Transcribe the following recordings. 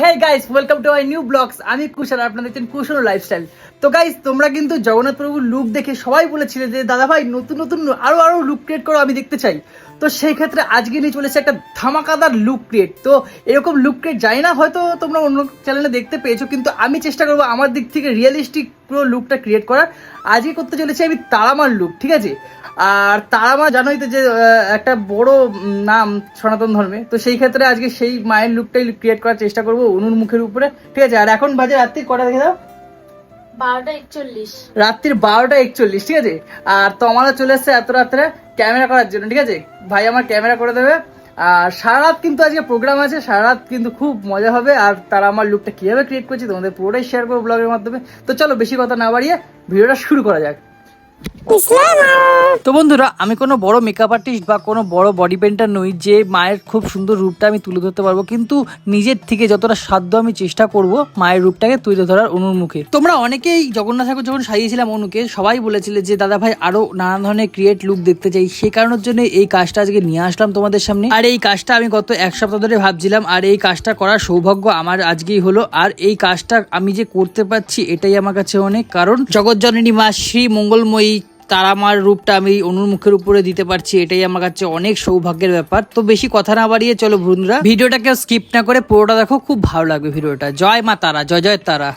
Hey guys welcome to I new blogs আমি কুশল, আপনারা দেখছেন কুশল লাইফস্টাইল তো গাইস তোমরা কিন্তু জগন্নাথ প্রভুর লুক দেখে সবাই বলেছিলে যে দাদা ভাই নতুন নতুন আরও আরও লুক ক্রিয়েট করো, আমি দেখতে চাই। তো সেই ক্ষেত্রে আজকে নিয়ে চলেছে একটা ধামাকাদার লুক ক্রিয়েট তো এরকম লুক ক্রিয়েট জানি না, হয়তো তোমরা অন্য চ্যানেলে দেখতে পেয়েছ, কিন্তু আমি চেষ্টা করব আমার দিক থেকে রিয়েলিস্টিক পুরো লুকটা ক্রিয়েট করার। আজকে করতে চলেছি আমি তারামার লুক ঠিক আছে? আর তারামা জানোই তো যে একটা বড় নাম সনাতন ধর্মে, তো সেই ক্ষেত্রে আজকে সেই মায়ের লুকটাই ক্রিয়েট করার চেষ্টা করব অনুর মুখের উপরে, ঠিক আছে? আর এখন বাজে রাত্রি, কটা দেখে দাও? রাত্রির বারোটা একচল্লিশ, ঠিক আছে? আর তো আমারও চলে এসছে এত রাত্রে ক্যামেরা করার জন্য, ঠিক আছে? ভাই আমার ক্যামেরা করে দেবে। আর সারা রাত কিন্তু আজকে প্রোগ্রাম আছে, সারা রাত কিন্তু খুব মজা হবে। আর তারা আমার লুকটা কীভাবে ক্রিয়েট করছে তোমাদের পুরোটাই শেয়ার করব ব্লগের মাধ্যমে। তো চলো বেশি কথা না বাড়িয়ে ভিডিওটা শুরু করা যাক। তো বন্ধুরা, আমি কোনো বড় মেকআপ আর্টিস্ট বা কোনো বড় বডি পেন্টার নই যে মায়ের খুব সুন্দর রূপটা আমি তুলে ধরতে পারব। কিন্তু নিজের থেকে যতটা সাধ্য আমি চেষ্টা করব মায়ের রূপটাকে তুলে ধরার অনুর মুখে তোমরা অনেকেই জগন্নাথ ঠাকুর যখন সাজিয়েছিলাম অনুকে, সবাই বলেছিলে যে, দাদা ভাই, আরও নানা ধরনের ক্রিয়েট লুক দেখতে চাই। সে কারণের জন্য এই কাজটা আজকে নিয়ে আসলাম তোমাদের সামনে। আর এই কাজটা আমি গত এক সপ্তাহ ধরে ভাবছিলাম, আর এই কাজটা করার সৌভাগ্য আমার আজকেই হলো। আর এই কাজটা আমি যে করতে পারছি, এটাই আমার কাছে অনেক। কারণ জগৎ জগৎজননী মা শ্রী মঙ্গলময়ী তারা আমার রূপটা আমি অনুর মুখের উপরে দিতে পারছি, এটাই আমার কাছে অনেক সৌভাগ্যের ব্যাপার। তো বেশি কথা না বাড়িয়ে চলো বন্ধুরা, ভিডিওটাকে স্কিপ না করে পুরোটা দেখো, খুব ভালো লাগবে ভিডিওটা। জয় মা তারা, জয় জয় তারা।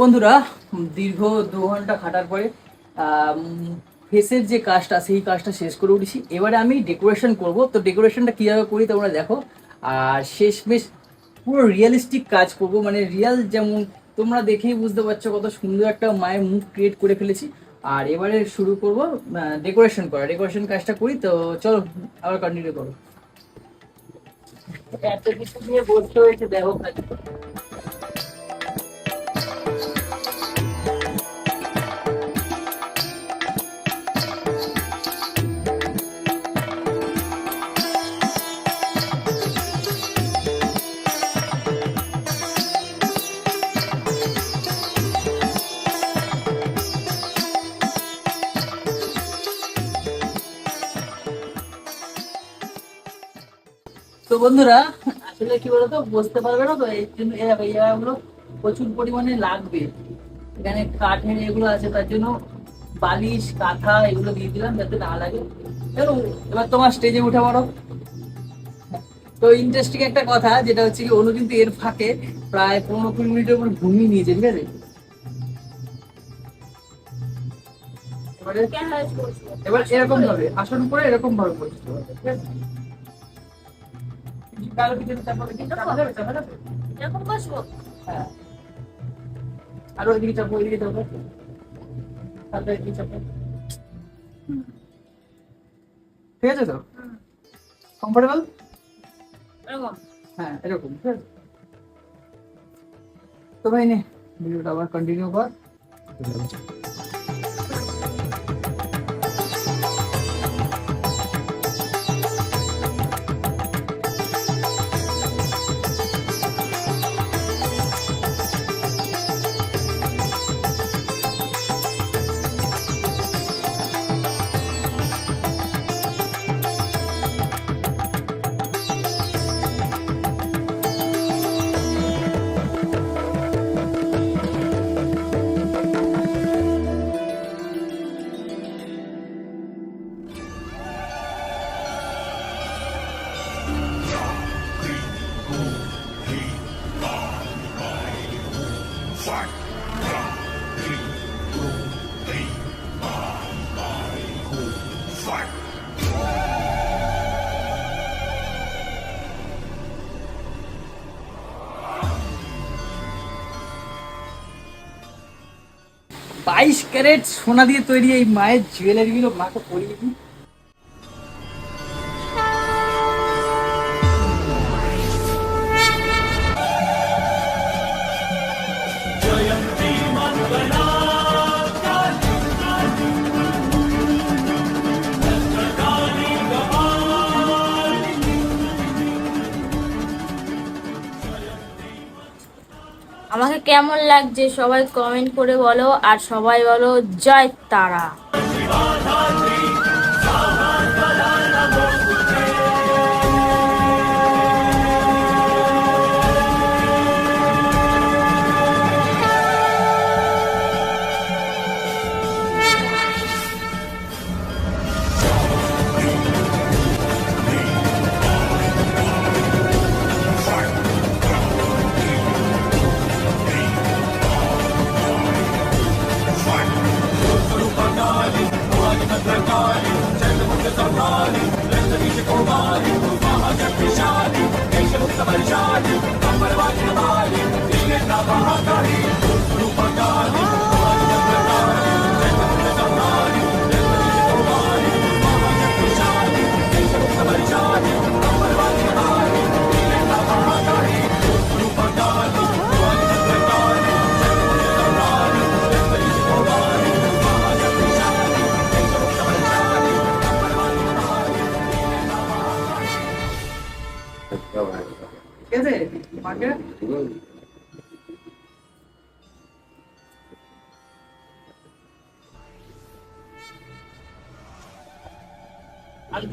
বন্ধুরা, দীর্ঘ দু ঘণ্টা খাটার পরে ফেসের যে কাজটা, সেই কাজটা শেষ করে উঠেছি। এবারে আমি ডেকোরেশন করব। তো ডেকোরেশনটা কীভাবে করি তোমরা দেখো। আর শেষমেশ পুরো রিয়েলিস্টিক কাজ করব। মানে রিয়াল যেমন তোমরা দেখেই বুঝতে পারছ কত সুন্দর একটা মায়ের মুখ ক্রিয়েট করে ফেলেছি। আর এবারে শুরু করব ডেকোরেশন করা। ডেকোরেশন কাজটা করি, তো চলো, আবার কন্টিনিউ করো। এত কিছু নিয়ে বসতে হয়েছে, দেখো বন্ধুরা, আসলে কি বলতো বুঝতে পারবে না তো, এই জন্য এই জায়গাগুলো প্রচুর পরিমাণে লাগবে। এখানে কাঠের এগুলো আছে, তার জন্য বালিশ, কাঁথা এগুলো দিয়ে দিলাম যাতে না লাগে। চলো, এবার তোমার স্টেজে উঠে পড়ো। তো ইন্টারেস্টিং একটা কথা, যেটা হচ্ছে কি, অনু কিন্তু এর ফাঁকে প্রায় পনেরো কুড়ি মিনিটের উপর ঘুমিয়ে নিয়েছে, ঠিক আছে? এবারে এরকম ভাবে, আসন করে এরকম ভাবে বসতে হবে, ঠিক আছে? কালো পিছনে চাপা দেখি চাপা যাবে চাপা যাবে এরকম বসবো। হ্যাঁ। আর ওইদিকে চাপো ওইদিকে চাপো তারপরে এদিকে চাপো ঠিক আছে তো? কমফোর্টেবল এরকম। হ্যাঁ এরকম। ঠিক আছে। তো ভাই নে ভিডিওটা আবার কন্টিনিউ কর। ক্যারেট সোনা দিয়ে তৈরি এই মায়ের জুয়েলারিগুলো মাকে পরিয়ে দিই আমাকে কেমন লাগছে সবাই কমেন্ট করে বলো আর সবাই বলো জয় তারা।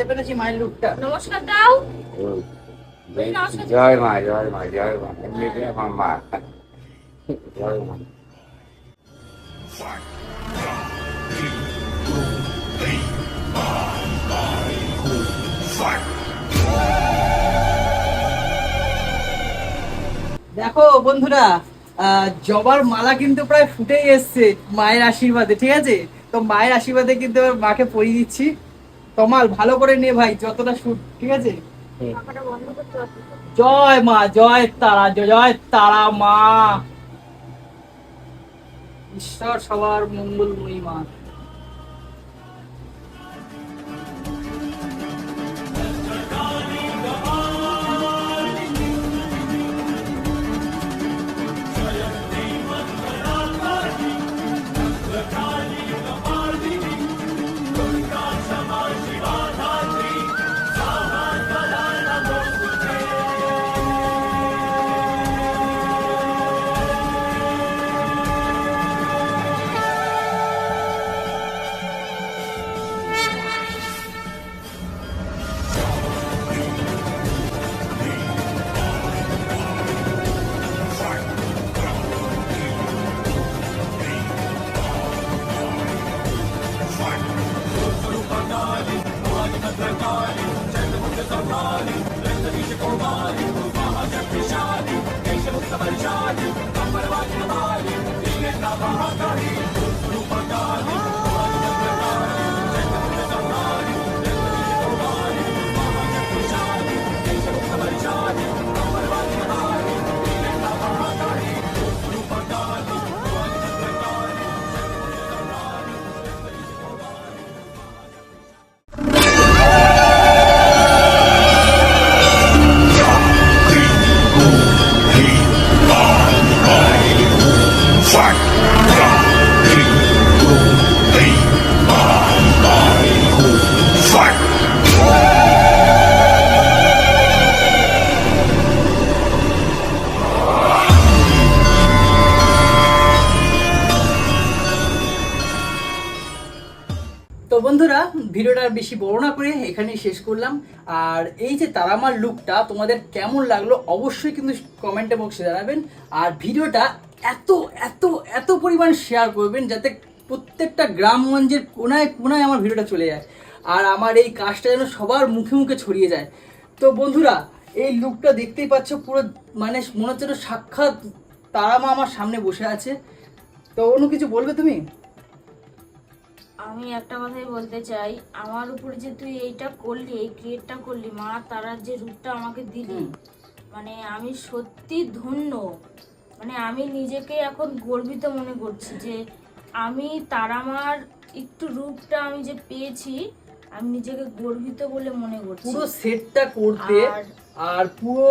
পেরেছি মায়ের লুকটা নমস্কার দাও। জয় মা জয় মা জয় মা। এমনিতে আমার মা। জয় মা। দেখো বন্ধুরা আহ, জবার মালা কিন্তু প্রায় ফুটেই এসছে মায়ের আশীর্বাদে ঠিক আছে? তো মায়ের আশীর্বাদে কিন্তু মাকে পরিয়ে দিচ্ছি। তমাল ভালো করে নে ভাই যতটা শুট ঠিক আছে? জয় মা জয় তারা জয় তারা মা। ঈশ্বর সবার মঙ্গলময়ী মা। বেশি বড় না করে এখানেই শেষ করলাম। আর এই যে তারামার লুকটা তোমাদের কেমন লাগল অবশ্যই কিন্তু কমেন্টে বক্সে জানাবেন। আর ভিডিওটা এত এত এত পরিমাণ শেয়ার করবেন যাতে প্রত্যেকটা গ্রামগঞ্জের কোনায় কোনায় আমার ভিডিওটা চলে যায়। আর আমার এই কাজটা যেন সবার মুখে মুখে ছড়িয়ে যায়। তো বন্ধুরা, এই লুকটা দেখতেই পাচ্ছ পুরো মানে মনে হচ্ছে সাক্ষাৎ তারামা আমার সামনে বসে আছে। তো অন্য কিছু বলবে তুমি? আমি একটা কথাই বলতে চাই আমার উপরে যে তুই এইটা করলি এই ক্রিয়েটটা করলি মা তারার যে রূপটা আমাকে দিলি মানে আমি সত্যি ধন্য। মানে আমি নিজেকে এখন গর্বিত মনে করছি যে আমি তারামার একটু রূপটা আমি যে পেয়েছি আমি নিজেকে গর্বিত বলে মনে করছি। পুরো সেটটা করতে আর পুরো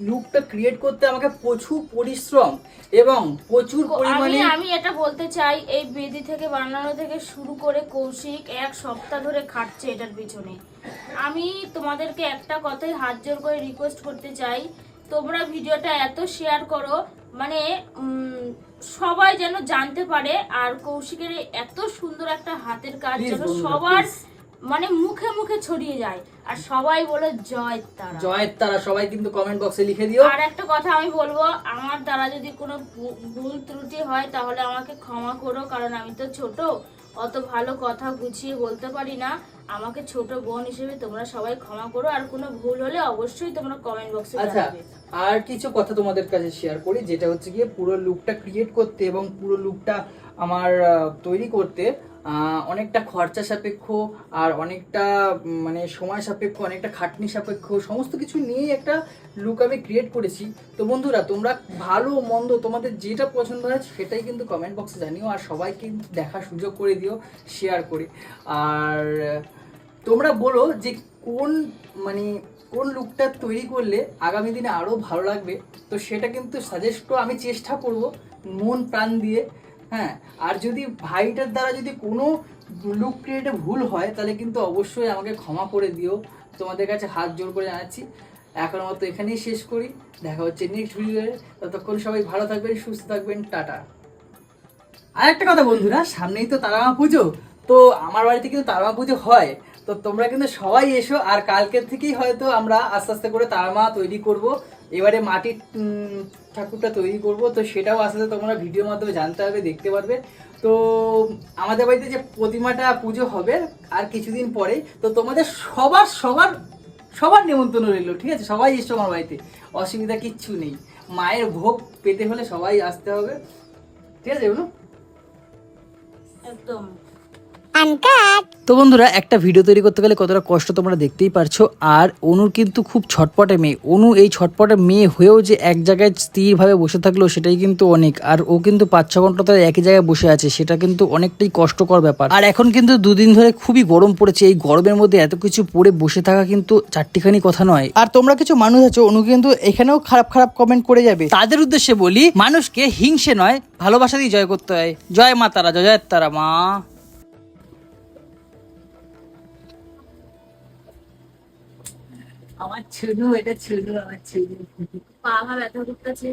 লুকটা ক্রিয়েট করতে আমাকে প্রচুর পরিশ্রম এবং প্রচুর আমি পরিমাণে আমি এটা বলতে চাই এই বেদি থেকে বানানো থেকে শুরু করে কৌশিক এক সপ্তাহ ধরে খাটছে এটার পিছনে আমি তোমাদেরকে একটা কথাই হাত জোর করে রিকোয়েস্ট করতে চাই তোমরা ভিডিওটা এত শেয়ার করো মানে সবাই যেন জানতে পারে আর কৌশিকের এত সুন্দর একটা হাতের কাজ যেন সবার। মানে মুখে মুখে ছড়িয়ে যায়। আর সবাই বলে জয় তারা। জয়ের তারা সবাই কিন্তু কমেন্ট বক্সে লিখে দিও। আর একটা কথা আমি বলব আমার দ্বারা যদি কোনো ভুল ত্রুটি হয় তাহলে আমাকে ক্ষমা করো কারণ আমি তো ছোট। অত ভালো কথা গুছিয়ে বলতে পারি না। আমাকে ছোট বোন হিসেবে তোমরা সবাই ক্ষমা করো। আর কোনো ভুল হলে অবশ্যই তোমরা কমেন্ট বক্সে আচ্ছা আর কিছু কথা তোমাদের কাছে শেয়ার করি যেটা হচ্ছে গিয়ে পুরো লুকটা ক্রিয়েট করতে এবং পুরো লুকটা আমার তৈরি করতে। অনেকটা খরচা সাপেক্ষ আর অনেকটা মানে সময় সাপেক্ষ, অনেকটা খাটনি সাপেক্ষ, সমস্ত কিছু নিয়েই একটা লুক আমি ক্রিয়েট করেছি। তো বন্ধুরা, তোমরা ভালো, মন্দ, তোমাদের যেটা পছন্দ হয় সেটাই কিন্তু কমেন্ট বক্সে জানিও আর সবাইকে দেখার সুযোগ করে দিও শেয়ার করে। আর তোমরা বলো যে কোন মানে কোন লুকটা তৈরি করলে আগামী দিনে আরও ভালো লাগবে? তো সেটা কিন্তু সাজেস্ট আমি চেষ্টা করব মন প্রাণ দিয়ে। হ্যাঁ আর যদি ভাইটার দ্বারা যদি কোনো লুক ক্রিয়েটে ভুল হয়, তাহলে কিন্তু অবশ্যই আমাকে ক্ষমা করে দিও। তোমাদের কাছে হাত জোর করে জানাচ্ছি। এখন মতো এখানেই শেষ করি। দেখা হচ্ছে নেক্সট ভিডিওয়ে ততক্ষণ সবাই ভালো থাকবেন, সুস্থ থাকবেন। টাটা। আর একটা কথা বন্ধুরা, সামনেই তো তারামা পুজো। তো আমার বাড়িতে কিন্তু তারামা পুজো হয়। তো তোমরা কিন্তু সবাই এসো, আর কালকের থেকেই হয়তো আমরা আস্তে আস্তে করে তারামা তৈরি করব। এবারে মাটির ঠাকুরটা তৈরি করব, তো সেটাও আস্তে তোমরা ভিডিওর মাধ্যমে জানতে পারবে দেখতে পারবে। তো আমাদের বাড়িতে যে প্রতিমাটা পুজো হবে, আর কিছুদিন পরে, তো তোমাদের সবার সবার সবার নিমন্ত্রণ রইল, ঠিক আছে? সবাই এসো আমার বাড়িতে। অসুবিধা কিচ্ছু নেই। মায়ের ভোগ পেতে হলে সবাই আসতে হবে। ঠিক আছে অনু তো বন্ধুরা, একটা ভিডিও তৈরি করতে গেলে কতটা কষ্ট তোমরা দেখতেই পারছ। আর অনুর কিন্তু খুব ছটপটে মেয়ে। অনু এই ছটপটে মেয়ে হয়েও যে এক জায়গায় স্থিরভাবে বসে থাকল, সেটাই কিন্তু অনেক। আর ও কিন্তু পাঁচ ছ ঘণ্টা ধরে একই জায়গায় বসে আছে, সেটা কিন্তু অনেকটাই কষ্টকর ব্যাপার। আর এখন কিন্তু দুদিন ধরে খুবই গরম পড়েছে। এই গরমের মধ্যে এত কিছু পরে বসে থাকা কিন্তু চারটিখানি কথা নয়। আর তোমরা কিছু মানুষ আছো, অনু কিন্তু এখানেও খারাপ খারাপ কমেন্ট করে যাবে। তাদের উদ্দেশ্যে বলি, মানুষকে হিংসে নয়, ভালোবাসা দিয়ে জয় করতে হয়। জয় মা তারা জয় জয় তারা মা। আমার ছুনু এটা ছুনু আমার ছুনু পা আমার ব্যথা করতেছে।